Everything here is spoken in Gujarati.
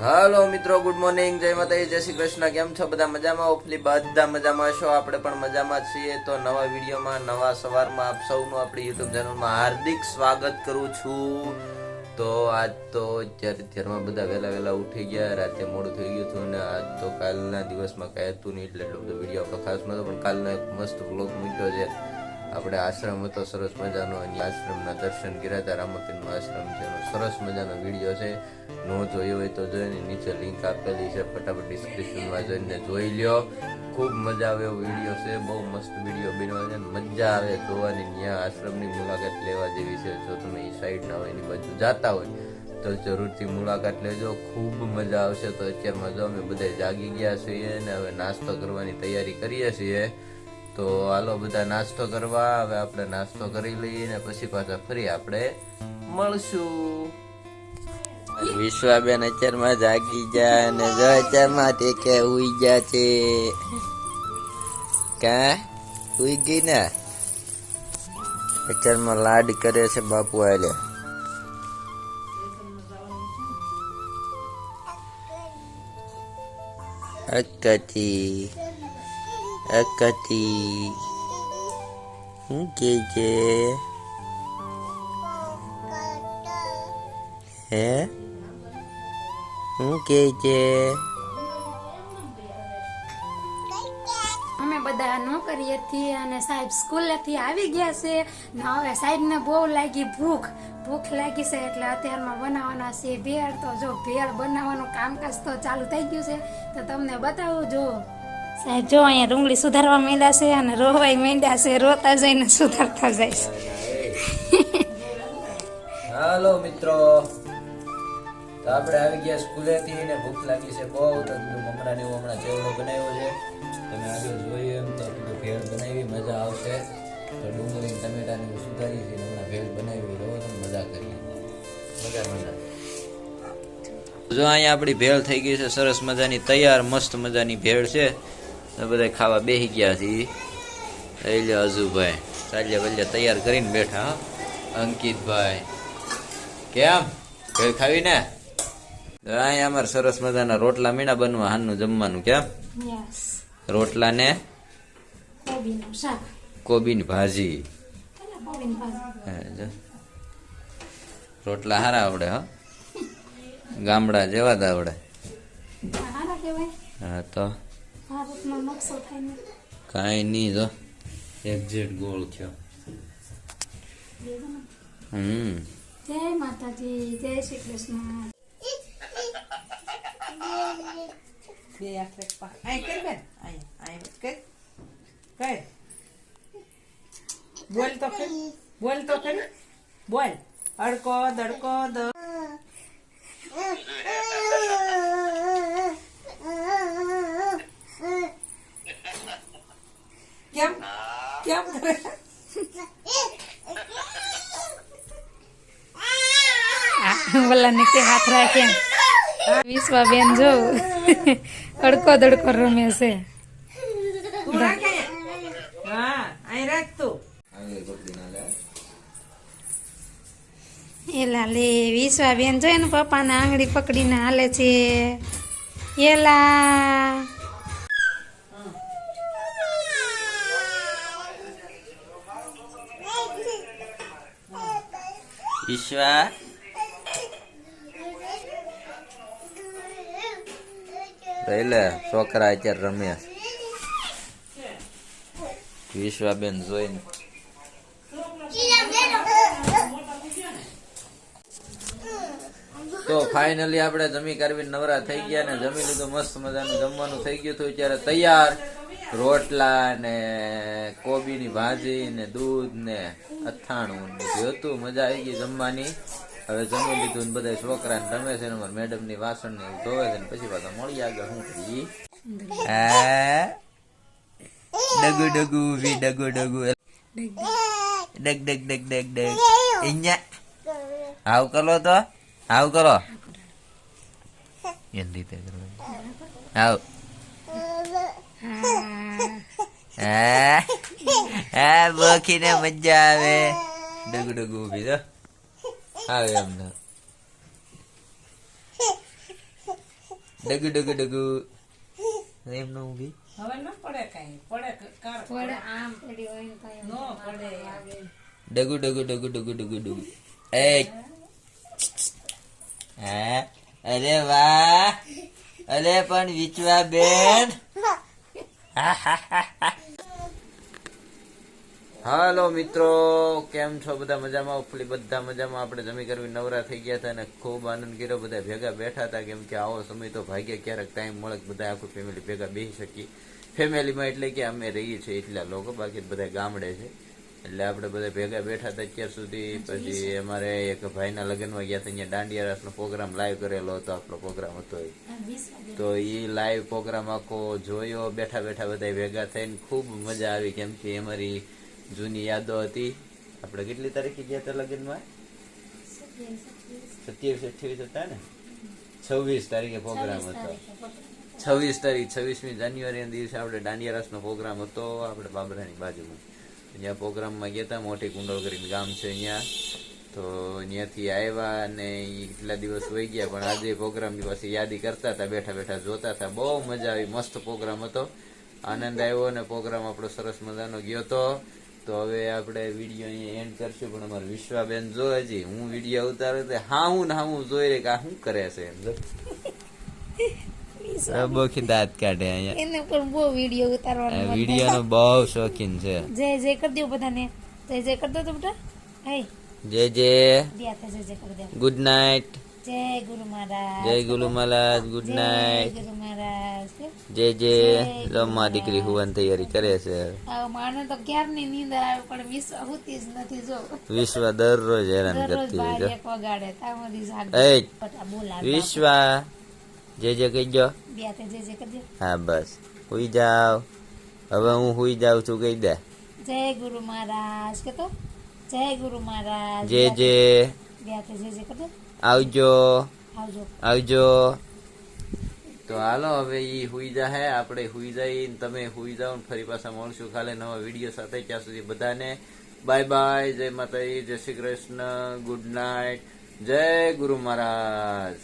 હાલો મિત્રો ગુડ મોર્નિંગ જય માતા જય શ્રી કૃષ્ણ. કેમ છો? બધા મજામાં? ઓફલી બધા મજામાં છો આપણે પણ મજામાં છીએ. તો નવા વિડીયોમાં, નવા સવારમાં આપ સૌનું આપણી યુટ્યુબ ચેનલમાં હાર્દિક સ્વાગત કરું છું. તો આજ તો અત્યારે અત્યારમાં બધા વહેલા વહેલા ઉઠી ગયા, રાતે મોડું થઈ ગયું હતું અને આજ તો કાલના દિવસમાં કાંઈ હતું નહીં એટલે એટલો બધો વીડિયો આપણો ખાસ નહોતો પણ કાલનો એક મસ્ત વ્લોગ મૂક્યો છે. આપણે આશ્રમ હતો, સરસ મજાનો. અને આશ્રમના દર્શન કર્યા હતા, રામતીનો આશ્રમ છે સરસ મજાનો વીડિયો છે. નો જોયો હોય તો જોઈને નીચે લિંક આપેલી છે, ફટાફટ ડિસ્ક્રિપ્શનમાં જોઈને જોઈ લ્યો. ખૂબ મજા આવે એવો વીડિયો છે, બહુ મસ્ત વીડિયો બન્યો છે મજા આવે જોવાની. ત્યાં આશ્રમની મુલાકાત લેવા જેવી છે, જો તમે એ સાઈડના હોય એની બાજુ જાતા હોય, તો જરૂરથી મુલાકાત લેજો. ખૂબ મજા આવશે તો અત્યારમાં જો અમે બધા જાગી ગયા છીએ અને હવે નાસ્તો કરવાની તૈયારી કરીએ છીએ તો હાલો, બધા નાસ્તો કરવા. હવે આપણે નાસ્તો કરી લઈએ ને પછી પાછા ફરી આપણે મળશું. વિશ્વાબેન અત્યારમાં જાગી ગયા અને જો અત્યારમાં તે કે ઉઈ ગયા છે. કા? ઉઈ ગઈ ને? અત્યારમાં લાડ કરે છે બાપુ આલે અકતી અકતી શું કે છે હે શું કે અમે બધા નોકરીએથી અને સાહેબ સ્કૂલેથી આવી ગયા છે. ને હવે સાહેબને બહુ લાગી ભૂખ. ભૂખ લાગી છે એટલે અત્યારમાં બનાવવાના છે ભેળ. તો જો ભેળ બનાવવાનું કામકાજ તો ચાલુ થઈ ગયું છે. તો તમને બતાવું જો. સાહેબ, જો અહીંયા ડુંગળી સુધારવા માંડ્યા છે અને રોવાય માંડ્યા છે, રોતા જઈને સુધારતા જાય છે. હાલો મિત્રો. તો આપણે આવી ગયા સ્કૂલેથી ને ભૂખ લાગી છે બહુ, તો કીધું મમરાને એવું હમણાં ચેવડો બનાવ્યો છે. તમે આગળ જોઈએ એમ તો કીધું ભેળ બનાવી, મજા આવશે. તો ડુંગળી ટમેટાને સુધારી છે હમણાં ભેળ બનાવી રહો તો મજા કરીએ મજા મજા. જો અહીંયા આપણી ભેળ થઈ ગઈ છે, સરસ મજાની, તૈયાર, મસ્ત મજાની ભેળ છે. બધા ખાવા બેસી ગયા છીએ લઈ લે હજુભાઈ. ચાલ્યા વલ્યા તૈયાર કરીને બેઠા હા. અંકિતભાઈ કેમ? ઘેર ખાવી ને? અહીંયા અમારે સરસ મજાના રોટલા મીણા બનવા હાનનું જમવાનું કેમ? રોટલા ને? કોબીનું ભાજી. રોટલા હારા આવડે હ. ગામડા જેવા જ આવડે. હા તો કાંઈ નહીં જો. એક્ઝેક્ટ ગોળ થયો. હમ. જય માતાજી જય શ્રી કૃષ્ણ. બે આખરે કર બેન. કર. કર. બોલ તો કર બોલ તો કર બોલ. અડકો દડકો દ કેમ કેમ કરે બોલા નીચે હાથ રાખ્યા વિશ્વાબેન જો અડકો દડકો રમે છે. એ લાલે વિશ્વા બેન અહીં રાખ તું. એલા લે વિશ્વાબેન જો ને પપ્પાના આંગળી પકડીને હાલે છે. એલા ઈશ્વા એટલે છોકરા અત્યારે રમે વિશ્વાબેન જોઈને. તો ફાઇનલી આપણે જમી કરવી નવરા થઈ ગયા ને જમી લીધું, મસ્ત મજાનું જમવાનું થઈ ગયું હતું. ત્યારે તૈયાર. રોટલા ને કોબીની ભાજી ને દૂધ ને અથાણું બધું હતું. મજા આવી ગઈ જમવાની. હવે જમી લીધું ને બધા છોકરા રમે છે ને મેડમની વાસણ ને એવું ધોવે છે ને પછી પાછા મળી આગળ શું કરી ડગુ ડગુ વી ડગુ ડગુ. ડગ ડગ ડગ ડગ ડગ. અહીંયા આવ કરો તો. આવ કરો. એની રીતે કરવાનું. આવ હા. હા બોખીને મજા આવે. ડગુ ડગુ ઊભી તો આવે અમને ડગુ ડગુ ડગુ એમ ન ઊભી. હવે ન પડે કાંઈ. પડે કાર પડે આમ પડી હોય ને નો પડે ડગુ ડગુ ડગુ ડગુ ડગુ ડગુ એ. હા. અરે વાહ. અરે પણ વિચવા બેન હાલો મિત્રો, કેમ છો? બધા મજામાં? ઉપલી બધા મજામાં. આપણે જમી કરવી નવરા થઈ ગયા હતા અને ખૂબ આનંદ કર્યો. બધા ભેગા બેઠા હતા, કેમ કે આવો સમય તો ભાગ્ય ક્યારેક ટાઈમ મળે બધા આખું ફેમિલી ભેગા બેસી શકીએ. ફેમિલીમાં એટલે કે અમે રહીએ છીએ એટલા લોકો, બાકી બધા ગામડે છે. એટલે આપણે બધા ભેગા બેઠા હતા અત્યાર સુધી. પછી અમારે એક ભાઈના લગ્નમાં ગયા હતા અહીંયા રાસ નો પ્રોગ્રામ લાઈવ કરેલો હતો આપણો પ્રોગ્રામ હતો. તો એ લાઈવ પ્રોગ્રામ આખો જોયો બેઠા બેઠા બધા ભેગા થઈને ખૂબ મજા આવી કેમ કે અમારી જૂની યાદો હતી. આપણે કેટલી તારીખે ગયા હતા લગ્નમાં? સત્યાવીસ અઠ્યાવીસ હતા ને? છવ્વીસ તારીખે પ્રોગ્રામ હતો. છવ્વીસ તારીખ છવ્વીસમી જાન્યુઆરીના દિવસે આપણે દાંડિયા રસનો પ્રોગ્રામ હતો આપણે બાબરાની બાજુમાં. અહીંયા પ્રોગ્રામમાં ગયા હતા મોટી કુંડળ કરીને ગામ છે અહીંયા. તો અહીંયાથી આવ્યા અને કેટલા દિવસ વહી ગયા, પણ આજે પ્રોગ્રામની પાછી યાદી કરતા હતા બેઠા બેઠા જોતા હતા બહુ મજા આવી, મસ્ત પ્રોગ્રામ હતો. આનંદ આવ્યો અને પ્રોગ્રામ આપણો સરસ મજાનો ગયો હતો તો હવે આપણે વીડિયો અહીંયા એન્ડ કરશું, પણ અમારે વિશ્વાબેન જો હજી હું વીડિયો ઉતારે હા હું ને હા હું જોઈ રહી કે આ શું કરે છે એમ બોખી દાંત કાઢે અહીંયા. એને પણ બહુ વીડિયો ઉતારવાનો વિડીયોનો બહુ શોખીન છે. જય જય કરી દો બધાને. જય જય કરી દો તો બેટા. હે જય જય. ગુડ નાઇટ જય ગુરુ મહારાજ. જય ગુરુ મહારાજ ગુડ નાઇટ ગુરુ મહારાજ. જય જય. લમ્મા દીકરી હુવાની તૈયારી કરે છે. માને તો ક્યારની નીંદર આવે પણ વિશ્વ હોતી જ નથી જો. વિશ્વ દરરોજ હેરાન કરતી હોય બોલા વિશ્વ. જય જે કહી હા બસ. હુઈ જાવ હવે હું હુઈ જાઉં છું કહી દે. જય ગુરુ મહારાજ કે તો જય ગુરુ મહારાજ જે દે આવજો. આવજો. આવજો. તો હાલો હવે ઈ હુઈ જાહે. આપણે હુઈ જઈ ને તમે હુઈ જાઓ ફરી પાછા મળશું ખાલી નવા વીડિયો સાથે. ત્યાં સુધી બધાને બાય બાય. જય માતાજી જય શ્રી કૃષ્ણ. Good night. જય ગુરુ મહારાજ.